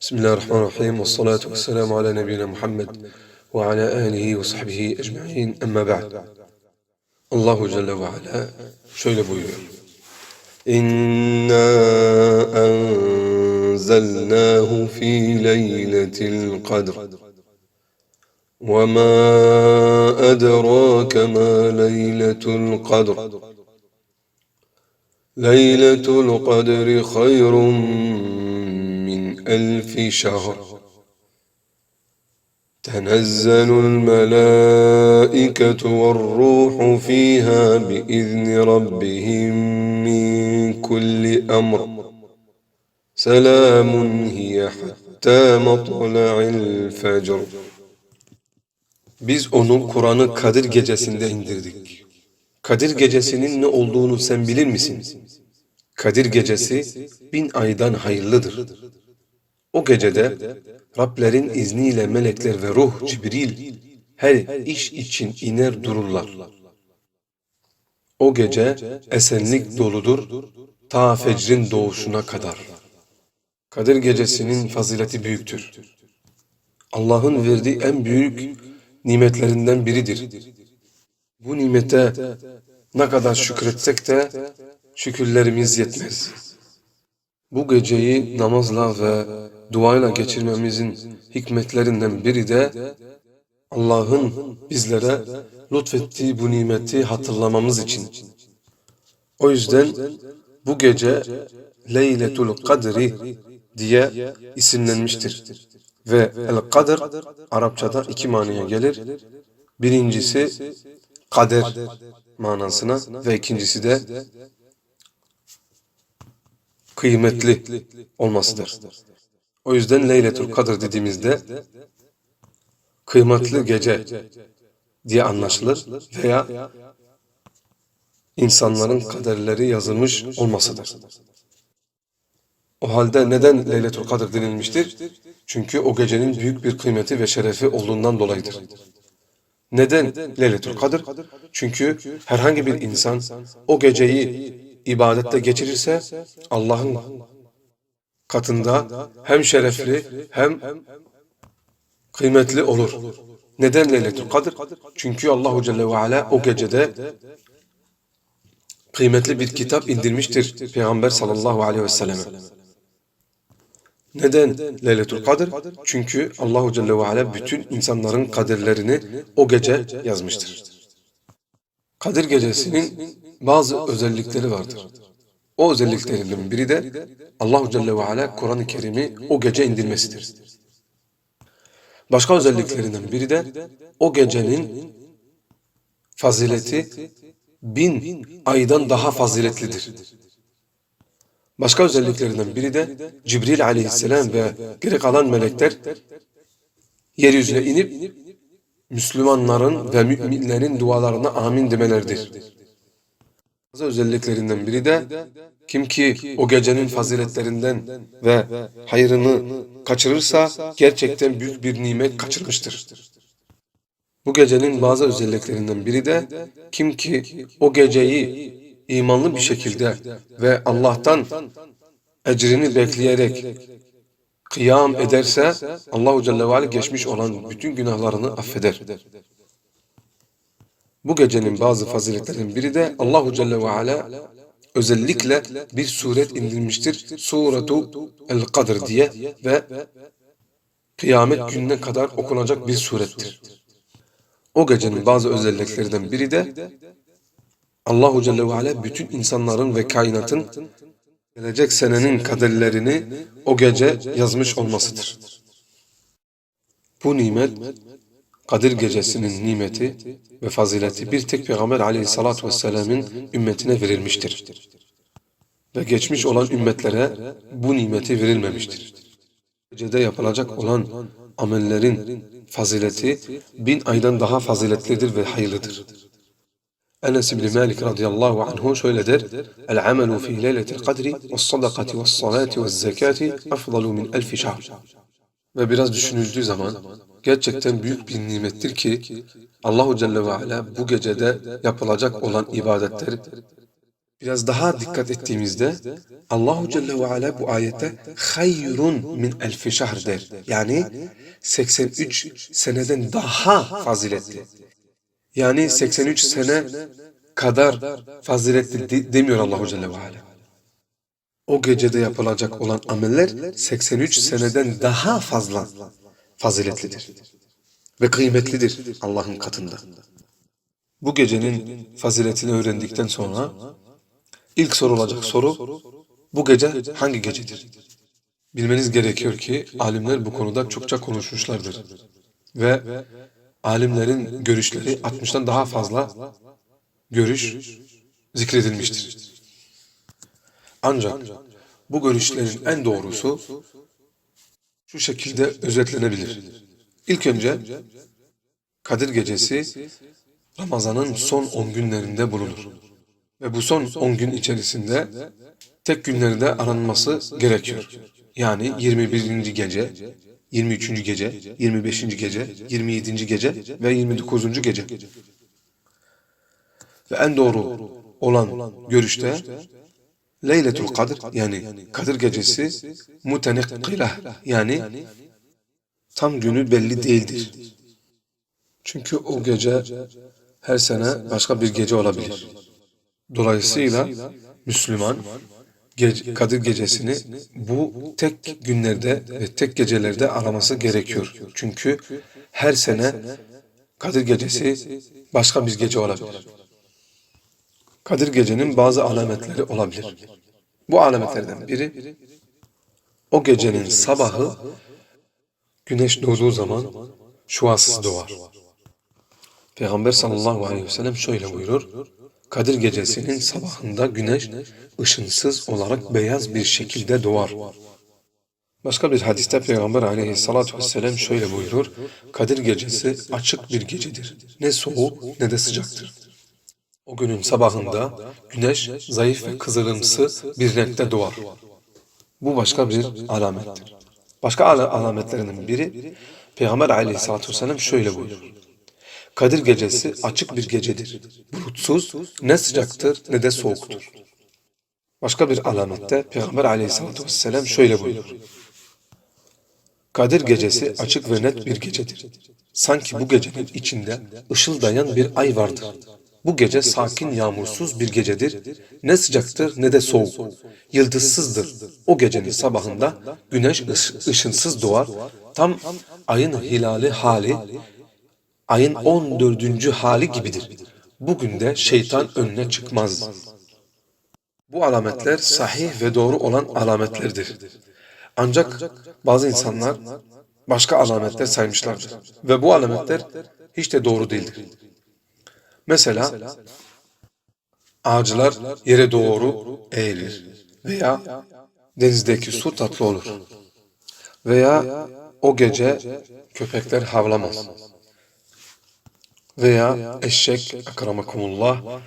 بسم الله الرحمن الرحيم والصلاة والسلام على نبينا محمد وعلى آله emma ba'd. Allahu Celle ve Ala şöyle buyuruyor. İnna enzelnahu fi leyletil kadr. وما أدراك ما ليلة القدر ليلة القدر خير ألف شهر تنزل الملائكة والروح فيها بإذن ربهم من كل أمر سلام هي حتى مطلع الفجر Biz onu Kur'an'ı Kadir gecesinde indirdik. Kadir gecesinin ne olduğunu sen bilir misin? Kadir gecesi bin aydan hayırlıdır. O gecede Rablerin izniyle melekler ve ruh Cibril her iş için iner dururlar. O gece esenlik doludur ta fecrin doğuşuna kadar. Kadir gecesinin fazileti büyüktür. Allah'ın verdiği en büyük nimetlerinden biridir. Bu nimete ne kadar şükretsek de şükürlerimiz yetmez. Bu geceyi namazla ve duayla geçirmemizin hikmetlerinden biri de Allah'ın bizlere lütfettiği bu nimeti hatırlamamız için. O yüzden bu gece Leyletul Kadri diye isimlenmiştir. Ve El-Kadir Arapçada iki manaya gelir. Birincisi kader manasına ve ikincisi de kıymetli olmasıdır. O yüzden Leyletul Kadir dediğimizde kıymetli gece diye anlaşılır veya insanların kaderleri yazılmış olmasıdır. O halde neden Leyletul Kadir denilmiştir? Çünkü o gecenin büyük bir kıymeti ve şerefi olduğundan dolayıdır. Neden Leyletul Kadir? Çünkü herhangi bir insan o geceyi ibadette geçirirse Allah'ın katında hem şerefli hem kıymetli olur. Neden Leyletul Kadir? Çünkü Allahu Celle ve Ala o gecede kıymetli bir kitap indirmiştir Peygamber sallallahu aleyhi ve selleme. Neden Leyletul Kadir? Çünkü Allahu Celle ve Ala bütün insanların kaderlerini o gece yazmıştır. Kadir gecesinin bazı özellikleri vardır. O özelliklerinden biri de Allahu Celle ve Ala Kur'an-ı Kerim'i o gece indirmesidir. Başka özelliklerinden biri de o gecenin fazileti bin aydan daha faziletlidir. Başka özelliklerinden biri de Cibril aleyhisselam ve geri kalan melekler yeryüzüne inip Müslümanların ve müminlerin dualarına amin demelerdir. Bazı özelliklerinden biri de kim ki o gecenin faziletlerinden ve hayrını kaçırırsa gerçekten büyük bir nimet kaçırmıştır. Bu gecenin bazı özelliklerinden biri de kim ki o geceyi imanlı bir şekilde ve Allah'tan ecrini bekleyerek kıyam ederse Allahu Celle ve Ala geçmiş olan bütün günahlarını affeder. Bu gecenin bazı faziletlerinden biri de Allahu Celle ve Ala özellikle bir suret indirmiştir. Suratu El-Kadr diye ve kıyamet gününe kadar okunacak bir surettir. O gecenin bazı özelliklerinden biri de Allahu Celle ve Ala bütün insanların ve kainatın gelecek senenin kaderlerini o gece yazmış olmasıdır. Bu nimet Kadir gecesinin nimeti ve fazileti bir tek Peygamber aleyhissalatü vesselamın ümmetine verilmiştir. Ve geçmiş olan ümmetlere bu nimeti verilmemiştir. Gecede yapılacak olan amellerin fazileti bin aydan daha faziletlidir ve hayırlıdır. Enes İbni Malik radıyallahu anhu şöyle der. El amelu fi leyletil kadri ve sadakati ve salati ve zekati afdalu min elfi şahr. Ve biraz düşünüldüğü zaman gerçekten büyük bir nimettir ki Allahu Celle ve Ala bu gecede yapılacak olan ibadetleri Biraz daha dikkat ettiğimizde Allahu Celle ve Ala bu ayette hayrun min elfi şahr der. Yani 83 seneden daha faziletli. Yani 83 sene kadar faziletli de- demiyor Allahu Celle ve Ala. O gecede yapılacak olan ameller 83 seneden daha fazla faziletlidir ve kıymetlidir Allah'ın katında. Bu gecenin faziletini öğrendikten sonra ilk sorulacak soru bu gece hangi gecedir? Bilmeniz gerekiyor ki alimler bu konuda çokça konuşmuşlardır. Ve alimlerin görüşleri 60'tan daha fazla görüş zikredilmiştir. Ancak bu görüşlerin en doğrusu şu şekilde özetlenebilir. İlk önce Kadir Gecesi Ramazan'ın son 10 günlerinde bulunur. Ve bu son 10 gün içerisinde tek günlerde aranması gerekiyor. Yani 21. gece, 23. gece, 25. gece, 27. gece ve 29. gece. Ve en doğru olan görüşte Leyletul Kadir yani Kadir gecesi mutenekkilah yani tam günü belli değildir. Çünkü o gece her sene başka bir gece olabilir. Dolayısıyla Müslüman gece, Kadir gecesini bu tek günlerde ve tek gecelerde araması gerekiyor. Çünkü her sene Kadir gecesi başka bir gece olabilir. Kadir gecenin bazı alametleri olabilir. Bu alametlerden biri o gecenin sabahı güneş doğduğu zaman şuasız doğar. Peygamber sallallahu aleyhi ve sellem şöyle buyurur. Kadir gecesinin sabahında güneş ışınsız olarak beyaz bir şekilde doğar. Başka bir hadiste Peygamber aleyhissalatü vesselam şöyle buyurur. Kadir gecesi açık bir gecedir. Ne soğuk ne de sıcaktır. O günün sabahında güneş zayıf ve kızılımsı bir renkte doğar. Bu başka bir alamettir. Başka ala alametlerinden biri Peygamber aleyhissalatü vesselam şöyle buyurur. Kadir gecesi açık bir gecedir. Bulutsuz, ne sıcaktır ne de soğuktur. Başka bir alamette Peygamber aleyhissalatü vesselam şöyle buyurur. Kadir gecesi açık ve net bir gecedir. Sanki bu gecenin içinde ışıldayan bir ay vardır. Bu gece sakin yağmursuz bir gecedir. Ne sıcaktır ne de soğuk. Yıldızsızdır. O gecenin sabahında güneş ış- ışınsız doğar. Tam ayın hilali hali, ayın 14. hali gibidir. Bugün de şeytan önüne çıkmaz. Bu alametler sahih ve doğru olan alametlerdir. Ancak bazı insanlar başka alametler saymışlardır. Ve bu alametler hiç de doğru değildir. Mesela ağaçlar yere doğru eğilir veya denizdeki su tatlı olur veya o gece köpekler havlamaz veya eşek akramakumullah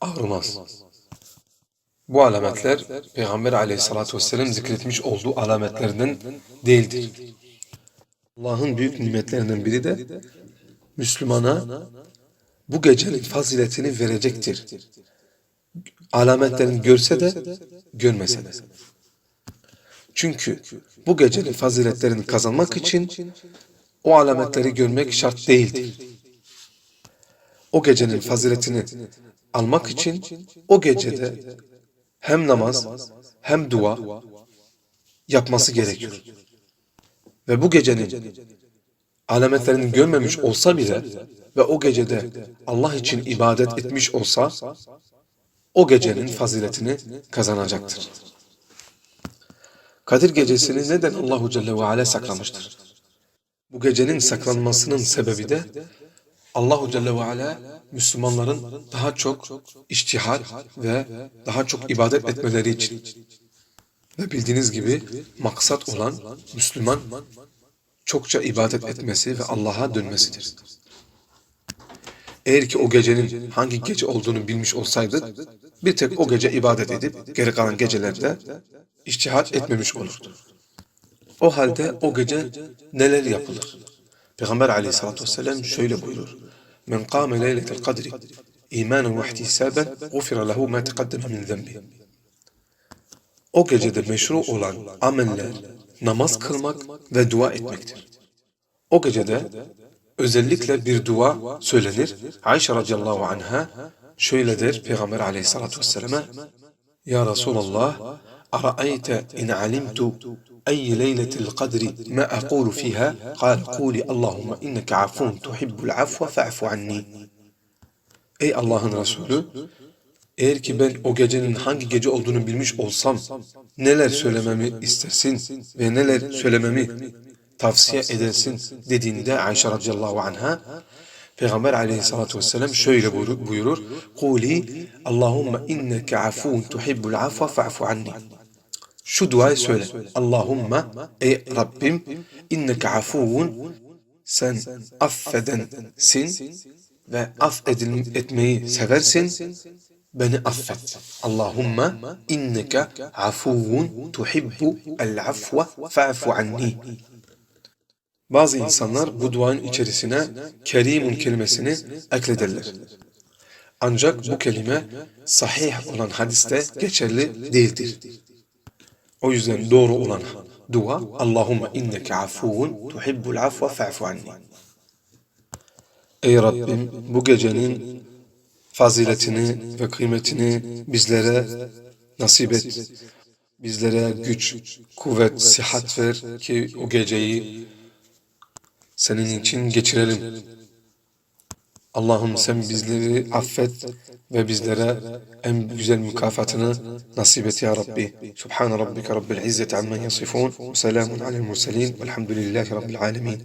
ağrımaz. Bu alametler Peygamber aleyhissalatü vesselam zikretmiş olduğu alametlerden değildir. Allah'ın büyük nimetlerinden biri de Müslümana bu gecenin faziletini verecektir. Alametlerini görse de görmese de. Çünkü bu gecenin faziletlerini kazanmak için o alametleri görmek şart değildir. O gecenin faziletini almak için o gecede hem namaz hem dua yapması gerekiyor. Ve bu gecenin alametlerini görmemiş olsa bile ve o gecede Allah için ibadet etmiş olsa o gecenin faziletini kazanacaktır. Kadir gecesini neden Allahu Celle ve Ala saklamıştır? Bu gecenin saklanmasının sebebi de Allahu Celle ve Ala Müslümanların daha çok iştihar ve daha çok ibadet etmeleri için ve bildiğiniz gibi maksat olan Müslüman çokça ibadet etmesi ve Allah'a dönmesidir. Eğer ki o gecenin hangi gece olduğunu bilmiş olsaydık, bir tek o gece ibadet edip geri kalan gecelerde iştihat etmemiş olurdu. O halde o gece neler yapılır? Peygamber aleyhissalatü vesselam şöyle buyurur. Men kâme leyletel kadri imanen ve ihtisaben gufira lehu ma teqaddeme min zenbi. O gecede meşru olan ameller namaz kılmak ve dua etmektir. O gecede özellikle bir dua söylenir. Ayşe radıyallahu anha şöyle der Peygamber aleyhissalatu vesselam'a Ya Resulallah ara'ayte in alimtu أي ليلة القدر ما أقول فيها قال قولي اللهم إنك عفو تحب العفو فاعف عني Ey Allah'ın Resulü eğer ki ben o gecenin hangi gece olduğunu bilmiş olsam neler söylememi istersin ve neler söylememi tavsiye edersin dediğinde Ayşe radıyallahu anha Peygamber aleyhissalatu vesselam şöyle buyurur, buyurur. Kuli Allahümme inneke afun tuhibbul afwa fa'fu anni. Şu duayı söyle. Allahümme ey Rabbim inneke afuvun sen affedensin ve aff edil- etmeyi seversin beni affet. Allahümme inneke afuvun tuhibbu el afwa fa'fu anni. Bazı insanlar bu duanın içerisine kerimun kelimesini eklederler. Ancak bu kelime sahih olan hadiste geçerli değildir. O yüzden doğru olan dua Allahümme inneke afuvun tuhibbul afwa fa'fu anni. Ey Rabbim bu gecenin faziletini ve kıymetini bizlere nasip et. Bizlere güç, kuvvet, sihat ver ki o geceyi senin için geçirelim. Allah'ım sen bizleri affet ve bizlere en güzel mükafatını nasip et ya Rabbi. Subhan rabbike rabbil izzeti ammen yasifun. Selamun alel murselin. Velhamdülillahi rabbil alemin.